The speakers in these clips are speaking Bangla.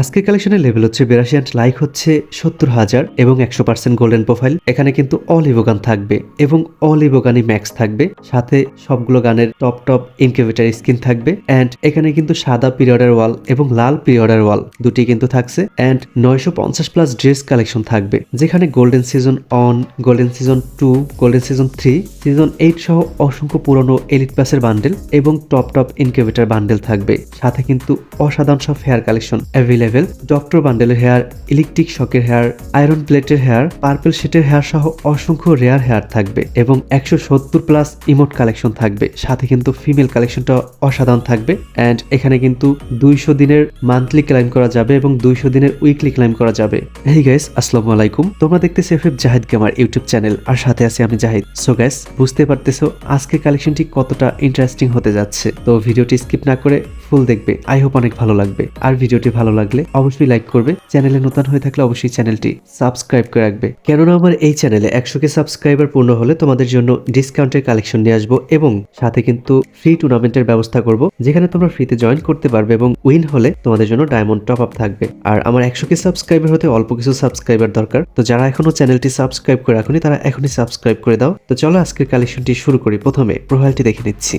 আজকের কালেকশনের লেভেল হচ্ছে বিরাশি অ্যান্ড লাইক হচ্ছে সত্তর হাজার এবং একশো পার্সেন্ট গোল্ডেন প্রোফাইল এখানে কিন্তু অল ইভো গান থাকবে এবং অল ইভো গানই ম্যাক্স থাকবে। সাথে সবগুলো গানের টপ টপ ইনকিউবেটার স্কিন থাকবে অ্যান্ড এখানে কিন্তু সাদা পিরিয়ডের ওয়াল এবং লাল পিরিয়ডের ওয়াল দুটি কিন্তু থাকছে অ্যান্ড নয়শো পঞ্চাশ প্লাস ড্রেস কালেকশন থাকবে। যেখানে golden season one golden season two golden season three season eight সহ অসংখ্য পুরনো এলিট প্লাসের বান্ডেল এবং টপ টপ ইনকিউবেটার বান্ডেল থাকবে। সাথে কিন্তু অসাধারণ সব হেয়ার কালেকশন অ্যাভেলেবেল ডক্টর বান্ডেলের হেয়ার, ইলেকট্রিক শকের হেয়ার, আয়রন প্লেটের হেয়ার, পার্পল শেটের হেয়ার সহ অসংখ্য রেয়ার হেয়ার থাকবে এবং একশো সত্তর প্লাস ইমোট কালেকশন থাকবে। সাথে কিন্তু ফিমেল কালেকশনটা অসাধারণ থাকবে অ্যান্ড এখানে কিন্তু দুইশো দিনের মান্থলি ক্লাইম করা যাবে এবং দুইশো দিনের উইকলি ক্লাইম করা যাবে। এই গাইস আসসালামু আলাইকুম। তোমরা দেখতেছো F Zahid gamer YouTube channel. আর সাথে আছি আমি জাহিদ। সো গাইস বুঝতে পারতেছো আজকে কালেকশনটি কতটা ইন্টারেস্টিং হতে যাচ্ছে। তো ভিডিওটি স্কিপ না করে ফুল দেখবে। আই হোপ অনেক ভালো লাগবে। আর ভিডিওটি ভালো লাগলে অবশ্যই লাইক করবে। চ্যানেলে নতুন হয়ে থাকলে অবশ্যই চ্যানেলটি সাবস্ক্রাইব করে রাখবে। কেননা আমার এই চ্যানেলে একশো কে সাবস্ক্রাইবার পূর্ণ হলে তোমাদের জন্য ডিসকাউন্টের কালেকশন নিয়ে আসব এবং সাথে কিন্তু ফ্রি টুর্নামেন্টের ব্যবস্থা করব, যেখানে তোমরা ফ্রিতে জয়েন করতে পারবে এবং উইন হলে তোমাদের জন্য ডায়মন্ড টপ আপ থাকবে। আর আমার একশো কে সাবস্ক্রাইবার হতে অল্প কিছু সাবস্ক্রাইবার দরকার। তো যারা এখনও চ্যানেলটি সাবস্ক্রাইব করে রাখুনি, তারা এখনই সাবস্ক্রাইব করে দাও। তো চলো আজকের কালেকশনটি শুরু করি। প্রথমে প্রোফাইলটি দেখে নিচ্ছি।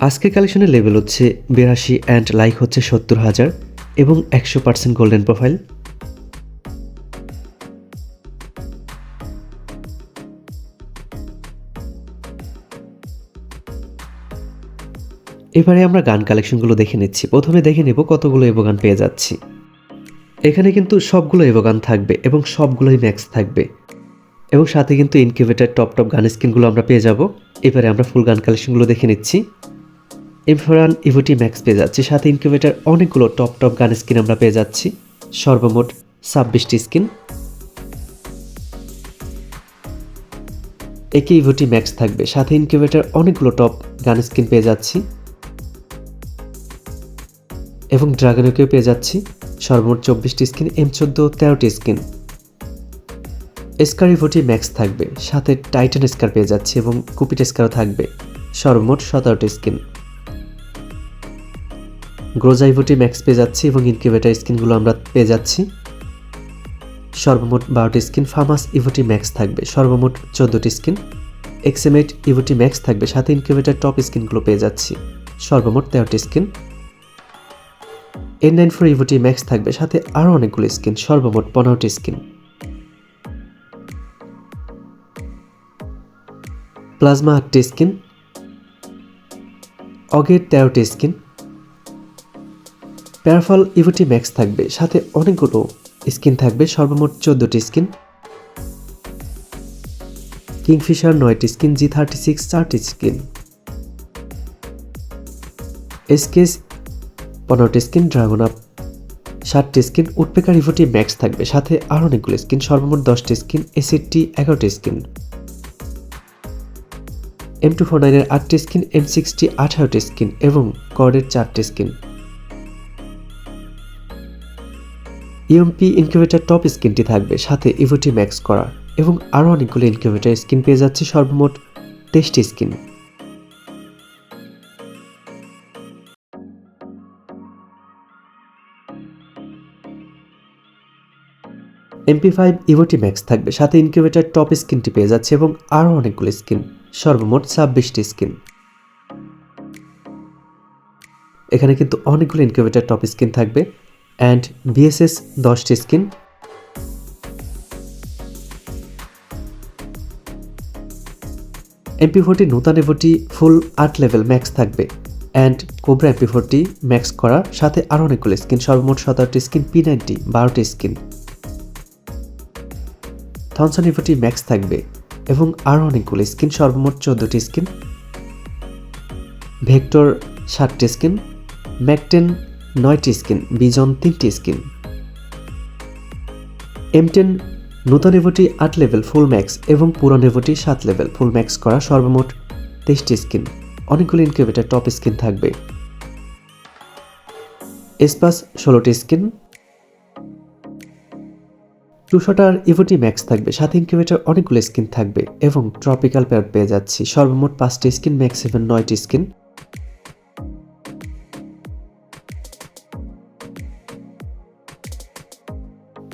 আজকের কালেকশনের লেভেল হচ্ছে বিরাশি অ্যান্ড লাইক হচ্ছে সত্তর হাজার এবং একশো পার্সেন্ট গোল্ডেন প্রোফাইল এবারে আমরা গান কালেকশনগুলো দেখে নিচ্ছি। প্রথমে দেখে নেব কতগুলো এভো গান পেয়ে যাচ্ছি। এখানে কিন্তু সবগুলো এভো গান থাকবে এবং সবগুলোই ম্যাক্স থাকবে। এবং সাথে কিন্তু ইনকিউবেটার টপ টপ গান স্কিনগুলো আমরা পেয়ে যাব। এবারে আমরা ফুল গান কালেকশনগুলো দেখে নিচ্ছি। ইনফরান ইভোটি ম্যাক্স পেয়ে যাচ্ছি। সাথে ইনকিউবেটার অনেকগুলো টপ টপ গান স্কিন আমরা পেয়ে যাচ্ছি। সর্বমোট ছাব্বিশটি স্কিন একে ইভোটি ম্যাক্স থাকবে। সাথে ইনকিউবেটার অনেকগুলো টপ গান স্কিন পেয়ে যাচ্ছি। এবং ড্রাগনকেও পেয়ে যাচ্ছি। সর্বমোট চব্বিশটি স্কিন এম চোদ্দ, তেরোটি স্কিন স্কার ইভোটি ম্যাক্স থাকবে। সাথে টাইটান স্কার পেয়ে যাচ্ছি এবং কুপিট স্কারও থাকবে। সর্বমোট সতেরোটি স্কিন গ্রোজা ইভোটি ম্যাক্স পেয়ে যাচ্ছি এবং ইনকিউবেটার স্কিনগুলো আমরা পেয়ে যাচ্ছি। সর্বমোট বারোটি স্কিন ফার্মাস ইভোটি ম্যাক্স থাকবে। সর্বমোট চোদ্দোটি স্কিন এক্সএমএইট ইভোটি ম্যাক্স থাকবে। সাথে ইনকিউবেটার টপ স্কিনগুলো পেয়ে যাচ্ছি। সর্বমোট তেরোটি স্কিন এন নাইন ফোর ইভোটি ম্যাক্স থাকবে। সাথে আরও অনেকগুলো স্কিন সর্বমোট পনেরোটি স্কিন প্লাজমা আটটি স্কিন অগের তেরোটি স্কিন প্যারাফল ইভোটি ম্যাক্স থাকবে, সাথে অনেকগুলো স্কিন থাকবে, সর্বমোট চোদ্দোটি স্কিন। কিংফিশার নয়টি স্কিন জি থার্টি সিক্স চারটি স্কিন। এসকেস পনেরোটি স্কিন ড্রাগন আপ ষাটটি স্কিন উডপেকার ইভোটি ম্যাক্স থাকবে, সাথে আরও অনেকগুলো স্কিন, সর্বমোট দশটি স্কিন এসিডটি এগারোটি স্কিন। এম টু ফোর নাইনের আটটি স্কিন এম সিক্সটি আঠারোটি স্কিন এবং কর্ডের চারটি স্কিন। ইএমপি ইনকিউবেটার টপ স্কিনটি থাকবে, সাথে ইভোটি ম্যাক্স করা এবং আরও অনেকগুলো ইনকিউবেটার স্কিন পেয়ে যাচ্ছে সর্বমোট তেইশটি স্কিন এমপি ফাইভ ইভোটি ম্যাক্স থাকবে, সাথে ইনকিউবেটার টপ স্কিনটি পেয়ে যাচ্ছে এবং আরও অনেকগুলো স্কিন সর্বমোট ছাব্বিশটি স্কিন এখানে কিন্তু অনেকগুলো ইনকিউবেটার টপ স্কিন থাকবে অ্যান্ড বিএসএস দশটি স্কিন এমপি ফোরটি নূতন এভোটি ফুল আট লেভেল ম্যাক্স থাকবে। And cobra MP forty max করা সাথে আরও অনেকগুলো স্কিন সর্বমোট সতেরোটি স্কিন পি নাইনটি বারোটি স্কিন থনসন ইভোটি ম্যাক্স থাকবে এবং আরও অনেকগুলো স্কিন সর্বমোট চোদ্দোটি স্কিন ভেক্টর ষাটটি স্কিন ম্যাকটেন নয়টি স্কিন, বিজন তিনটি স্কিন। এম টেন নতুন এভোটি আট লেভেল ফুল ম্যাক্স এবং পুরান এভোটি সাত লেভেল ফুল ম্যাক্স করা সর্বমোট তেইশটি স্কিন। অনেকগুলো ইনকিউবেটার টপ স্কিন থাকবে। এসপাস ষোলোটি স্কিন। টুশোটার ইভোটি ম্যাক্স থাকবে, সাথে ইনকিউবেটার অনেকগুলো স্কিন থাকবে এবং ট্রপিক্যাল পেয়ার পেয়ে যাচ্ছি। সর্বমোট পাঁচটি স্কিন, ম্যাক্স সেভেন নয়টি স্কিন।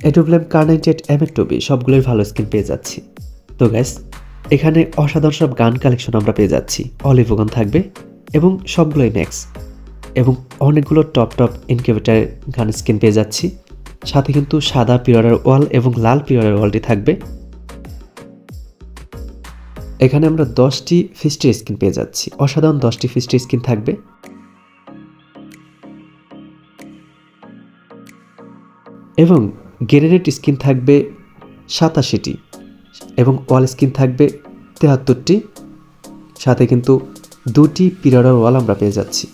এডোব্লেম কার নাইনটি এইট এম টবি সবগুলোই ভালো স্কিন পেয়ে যাচ্ছি। তো গ্যাস এখানে অসাধারণ সব গান কালেকশন আমরা পেয়ে যাচ্ছি। অলিভোগান থাকবে এবং সবগুলোই ম্যাক্স এবং অনেকগুলো টপ টপ ইনকিউবেটারের গান স্কিন পেয়ে যাচ্ছি। সাথে কিন্তু সাদা পিওরের ওয়াল এবং লাল পিওরের ওয়ালটি থাকবে। এখানে আমরা দশটি ফিস্টি স্কিন পেয়ে যাচ্ছি। অসাধারণ দশটি ফিস্টি স্কিন থাকবে। এবং গ্রেনেড স্কিন থাকবে সাতাশিটি এবং ওয়াল স্কিন থাকবে তেহাত্তরটি। সাথে কিন্তু দুটি পিরিয়ডার ওয়াল আমরা পেয়ে যাচ্ছি।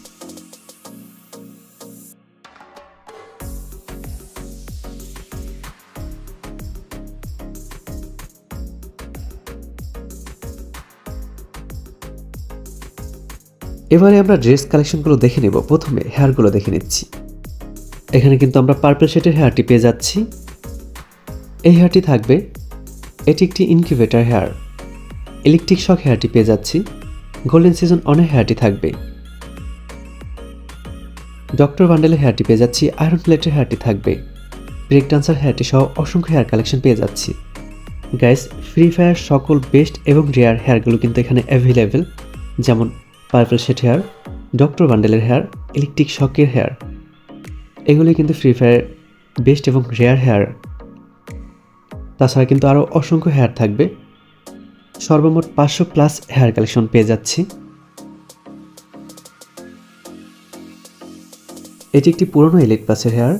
এবারে আমরা ড্রেস কালেকশনগুলো দেখে নেব। প্রথমে হেয়ারগুলো দেখে নিচ্ছি। এখানে কিন্তু আমরা পার্পল শেডের হেয়ারটি পেয়ে যাচ্ছি। এই হেয়ারটি থাকবে, এটি একটি ইনকিউবেটার হেয়ার ইলেকট্রিক শক হেয়ারটি পেয়ে যাচ্ছি গোল্ডেন সিজন অনেক হেয়ারটি থাকবে। ডক্টর বান্ডেলের হেয়ারটি পেয়ে যাচ্ছি আয়রন প্লেটের হেয়ারটি থাকবে। ব্রেক ডান্সার হেয়ারটি সহ অসংখ্য হেয়ার কালেকশন পেয়ে যাচ্ছি। গাইস ফ্রি ফায়ার সকল বেস্ট এবং রেয়ার হেয়ারগুলো কিন্তু এখানে অ্যাভেলেবেল যেমন পার্পল শেড হেয়ার ডক্টর বান্ডেলের হেয়ার ইলেকট্রিক শকের হেয়ার এগুলি কিন্তু ফ্রি ফায়ার বেস্ট এবং রেয়ার হেয়ার তাছাড়া কিন্তু আরও অসংখ্য হেয়ার থাকবে। সর্বমোট পাঁচশো প্লাস হেয়ার কালেকশন পেয়ে যাচ্ছি। এটি একটি পুরনো ইলেক প্লাসের হেয়ার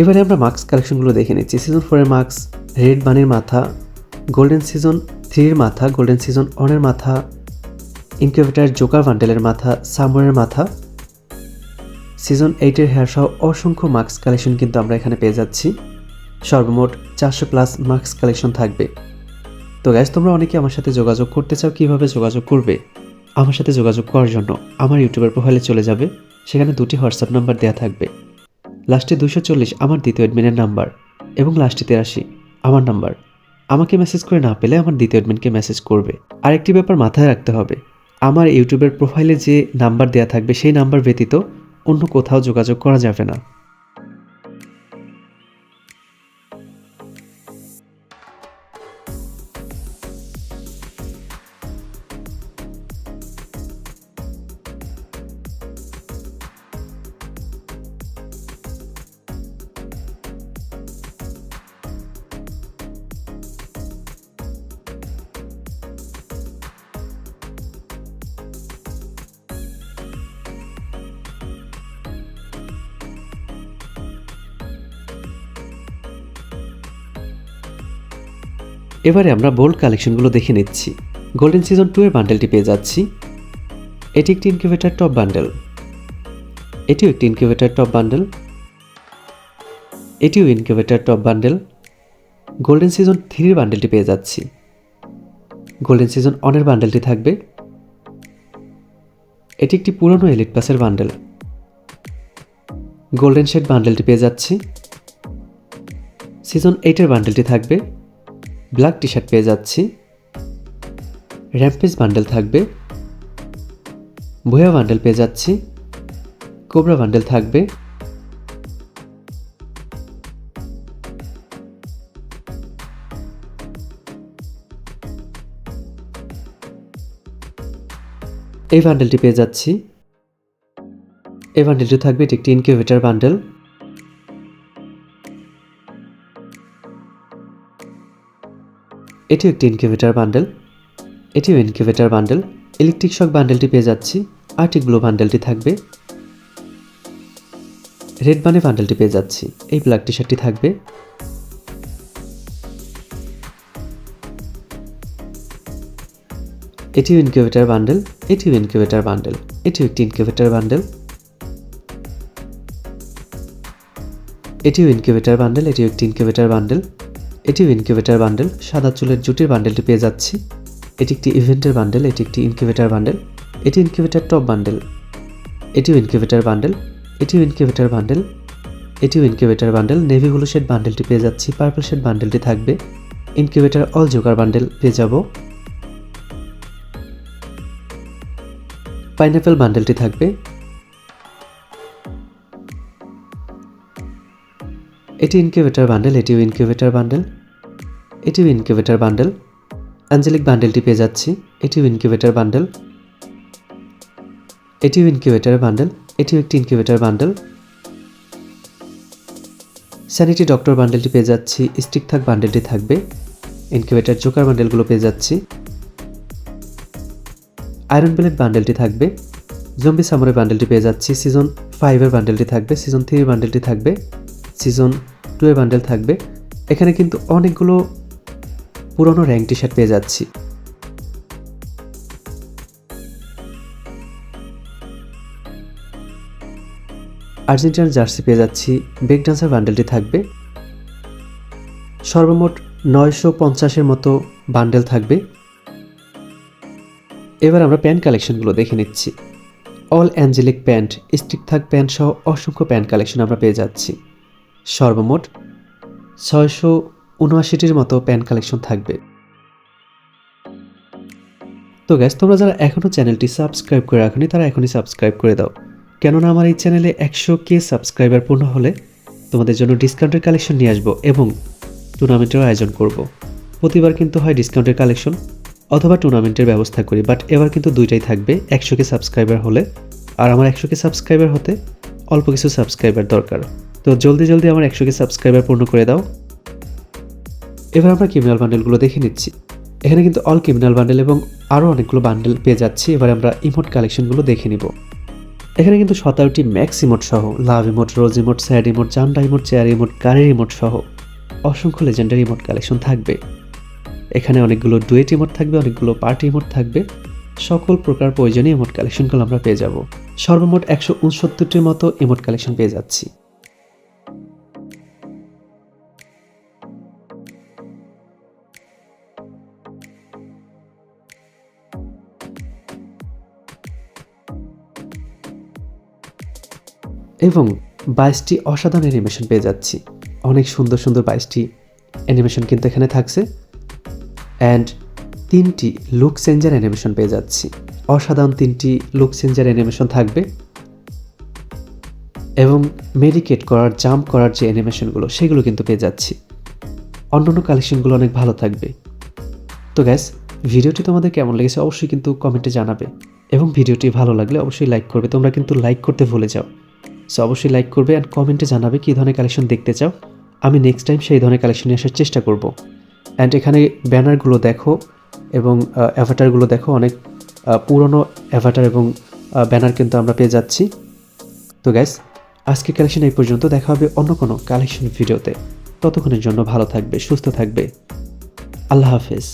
এবারে আমরা মাস্ক কালেকশনগুলো দেখে নিচ্ছি। সিজন ফোরের মাস্ক রেড বানির মাথা গোল্ডেন সিজন থ্রির মাথা গোল্ডেন সিজন ওয়ানের মাথা ইনকিউবেটার জোকার ভান্ডেলের মাথা সামরের মাথা। সিজন এইটের হেয়ার সহ অসংখ্য মাস্ক কালেকশন কিন্তু আমরা এখানে পেয়ে যাচ্ছি। সর্বমোট চারশো প্লাস মাস্ক কালেকশন থাকবে। তো গ্যাস তোমরা অনেকে আমার সাথে যোগাযোগ করতে চাও, কীভাবে যোগাযোগ করবে? আমার সাথে যোগাযোগ করার জন্য আমার ইউটিউবের প্রোফাইলে চলে যাবে। সেখানে দুটি হোয়াটসঅ্যাপ নাম্বার দেওয়া থাকবে। লাস্টে দুশো চল্লিশ, আমার দ্বিতীয় অ্যাডমিনের নাম্বার এবং লাস্টে তেরাশি, আমার নাম্বার আমাকে মেসেজ করে না পেলে আমার দ্বিতীয় অ্যাডমিনকে মেসেজ করবে। আর একটি ব্যাপার মাথায় রাখতে হবে। আমার ইউটিউবের প্রোফাইলে যে নাম্বার দেওয়া থাকবে সেই নাম্বার ব্যতীত অন্য কোথাও যোগাযোগ করা যাবে না। এবারে আমরা বোল্ড কালেকশনগুলো দেখে নিচ্ছি। গোল্ডেন সিজন টু এর বান্ডেলটি পেয়ে যাচ্ছি। এটি একটি ইনকিউবেটার টপ বান্ডেল এটিও একটি ইনকিউবেটার টপ বান্ডেল এটিও incubator top bundle golden season থ্রির বান্ডেলটি পেয়ে যাচ্ছি। গোল্ডেন সিজন অনের বান্ডেলটি থাকবে। এটি একটি পুরনো এলিট প্লাসের বান্ডেল গোল্ডেন শেড বান্ডেলটি পেয়ে যাচ্ছি। সিজন এইটের বান্ডেলটি থাকবে। ব্ল্যাক টি শার্ট পেয়ে যাচ্ছি। র্যাম্পেজ বান্ডেল থাকবে। ভুয়া বান্ডেল পেয়ে যাচ্ছি। কোবরা বান্ডেল থাকবে। এই বান্ডেলটি পেয়ে যাচ্ছি। এই বান্ডেলটি থাকবে এটি একটি ইনকিউবেটার বান্ডেল। এটিও একটি ইনকিউবেটার বান্ডেল এটিও ইনকিউবেটার বান্ডেল ইলেকট্রিক শক বান্ডেলটি পেয়ে যাচ্ছি। আর্টিক ব্লু বান্ডেলটি থাকবে। রেড বানে বান্ডেলটি পেয়ে যাচ্ছি। এই ব্ল্যাক টি শার্টটি থাকবে। এটিও ইনকিউবেটার বান্ডেল এটিও ইনকিউবেটার বান্ডেল এটিও একটি ইনকিউবেটার বান্ডেল এটিও ইনকিউবেটার বান্ডেল এটিও একটি ইনকিউবেটার বান্ডেল এটিও ইনকিউবেটার বান্ডেল সাদা চুলের জুটির বান্ডেলটি পেয়ে যাচ্ছি। এটি একটি ইভেন্টের বান্ডেল এটি একটি ইনকিউবেটার বান্ডেল এটি ইনকিউবেটার টপ বান্ডেল এটিও ইনকিউবেটার বান্ডেল এটিও ইনকিউবেটার বান্ডেল এটিও incubator bundle navy blue shade বান্ডেলটি পেয়ে যাচ্ছি পার্পল শেড বান্ডেলটি থাকবে। ইনকিউবেটার অল জোকার বান্ডেল পেয়ে যাব। পাইনাপেল বান্ডেলটি থাকবে। এটি ইনকিউবেটার বান্ডেল এটিও ইনকিউবেটার বান্ডেল এটিও ইনকিউবেটার বান্ডেল অ্যাঞ্জেলিক বান্ডেলটি পেয়ে যাচ্ছি। এটিও ইনকিউবেটার বান্ডেল এটিও ইনকিউবেটার বান্ডেল এটিও একটি ইনকিউবেটার বান্ডেল স্যানিটি ডক্টর বান্ডেলটি পেয়ে যাচ্ছি। স্টিক থাক বান্ডেলটি থাকবে। ইনকিউবেটার জোকার বান্ডেলগুলো পেয়ে যাচ্ছি। আয়রন প্লেট বান্ডেলটি থাকবে। জম্বি সামরের বান্ডেলটি পেয়ে যাচ্ছি। সিজন ফাইভের বান্ডেলটি থাকবে। সিজন থ্রির বান্ডেলটি থাকবে। সিজন টু এর বান্ডেল থাকবে। এখানে কিন্তু অনেকগুলো পুরনো র্যাঙ্ক টি শার্ট পেয়ে যাচ্ছি। আর্জেন্টিনার জার্সি পেয়ে যাচ্ছি। বেগ ডান্সার বান্ডেলটি থাকবে। সর্বমোট নয়শো পঞ্চাশের মতো বান্ডেল থাকবে। এবার আমরা প্যান্ট কালেকশনগুলো দেখে নিচ্ছি। অল অ্যাঞ্জেলিক প্যান্ট, স্টিক থাক প্যান্ট সহ অসংখ্য প্যান্ট কালেকশন আমরা পেয়ে যাচ্ছি। সর্বমোট ছয়শো উনআশিটির মতো প্যান্ট কালেকশন থাকবে। তো গ্যাস তোমরা যারা এখনও চ্যানেলটি সাবস্ক্রাইব করে রাখনি, তারা এখনই সাবস্ক্রাইব করে দাও। কেননা আমার এই চ্যানেলে একশো কে সাবস্ক্রাইবার পূর্ণ হলে তোমাদের জন্য ডিসকাউন্টের কালেকশন নিয়ে আসব এবং টুর্নামেন্টেরও আয়োজন করব। প্রতিবার কিন্তু হয় ডিসকাউন্টের কালেকশন অথবা টুর্নামেন্টের ব্যবস্থা করি বাট এবার কিন্তু দুইটাই থাকবে, একশো কে সাবস্ক্রাইবার হলে। আর আমার একশো কে সাবস্ক্রাইবার হতে অল্প কিছু সাবস্ক্রাইবার দরকার। তো জলদি জলদি আমার একশো কে সাবস্ক্রাইবার পূর্ণ করে দাও। এবার আমরা ক্রিমিনাল বান্ডেলগুলো দেখে নিচ্ছি। এখানে কিন্তু অল ক্রিমিনাল বান্ডেল এবং আরও অনেকগুলো বান্ডেল পেয়ে যাচ্ছি। এবার আমরা ইমোট কালেকশনগুলো দেখে নিব। এখানে কিন্তু সতেরোটি ম্যাক্স ইমোট সহ love emote rose emote sad emote জান্ডা emote chair emote কারের ইমোট সহ অসংখ্য লেজেন্ডারি ইমোট কালেকশন থাকবে। এখানে অনেকগুলো ডুয়েট ইমোট থাকবে, অনেকগুলো পার্টি ইমোট থাকবে। সকল প্রকার প্রয়োজনীয় ইমোট কালেকশনগুলো আমরা পেয়ে যাব। সর্বমোট একশো উনসত্তরটির মতো ইমোট কালেকশন পেয়ে যাচ্ছি। এবং বাইশটি অসাধারণ অ্যানিমেশন পেয়ে যাচ্ছি। অনেক সুন্দর সুন্দর বাইশটি অ্যানিমেশন কিন্তু এখানে থাকছে। অ্যান্ড তিনটি লুক চেঞ্জার অ্যানিমেশন পেয়ে যাচ্ছি। অসাধারণ তিনটি লুক চেঞ্জার অ্যানিমেশন থাকবে। এবং মেডিকেট করার জাম্প করার যে অ্যানিমেশনগুলো সেগুলো কিন্তু পেয়ে যাচ্ছি। অন্যান্য কালেকশনগুলো অনেক ভালো থাকবে। তো গ্যাস ভিডিওটি তোমাদের কেমন লেগেছে অবশ্যই কিন্তু কমেন্টে জানাবে। এবং ভিডিওটি ভালো লাগলে অবশ্যই লাইক করবে। তোমরা কিন্তু লাইক করতে ভুলে যাও। সো অবশ্যই লাইক করবে অ্যান্ড কমেন্টে জানাবে কী ধরনের কালেকশন দেখতে চাও। আমি নেক্সট টাইম সেই ধরনের কালেকশন নিয়ে আসার চেষ্টা করব। অ্যান্ড এখানে ব্যানারগুলো দেখো এবং অ্যাভাটারগুলো দেখো। অনেক পুরনো অ্যাভাটার এবং ব্যানার কিন্তু আমরা পেয়ে যাচ্ছি। তো গ্যাস আজকে কালেকশন এই পর্যন্ত। দেখা হবে অন্য কোনো কালেকশন ভিডিওতে ততক্ষণের জন্য ভালো থাকবে, সুস্থ থাকবে। আল্লাহ হাফেজ।